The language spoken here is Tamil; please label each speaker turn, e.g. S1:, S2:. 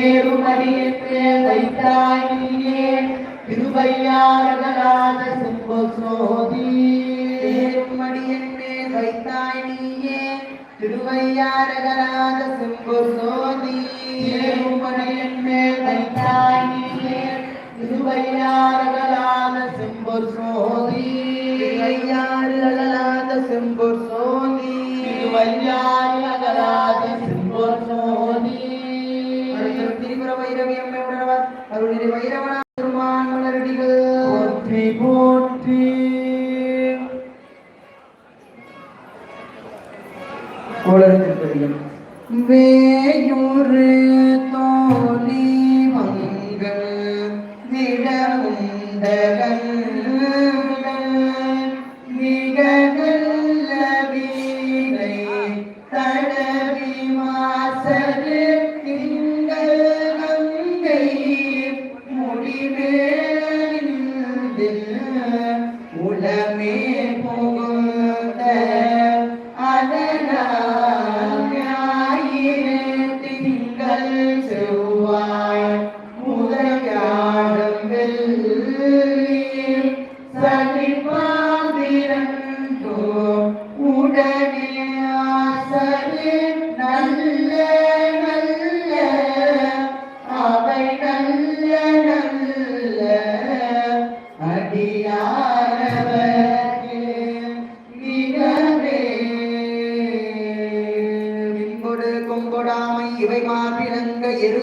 S1: ஏறுமடியேற்று வைத்தாய் நீயே திருவையாரகராஜ சிம்பசோதி
S2: தேருமடியன்னே வைத்தாய் நீயே திருவையாரகராஜ சிம்புசோதி
S1: ஏறுமடியேற்று வைத்தாய் நீயே திருவையாரகராஜ சிம்பசோதி
S2: திருவையாரகராஜ சிம்புசோதி
S1: திருவையாரகராஜ
S2: திரிபுர வைரவி அம்மை உணர்வார் அருளிரி வைரவனா பெருமான் மலரடிகள்
S1: போற்றி போற்றி
S2: கோளரத்தில் பெறுகிறோம் வேயூரு தோழி மங்கள் விடமுண்டகன் கொண்டு கொம்பொடாமை இவை மாற்றினங்க எருதி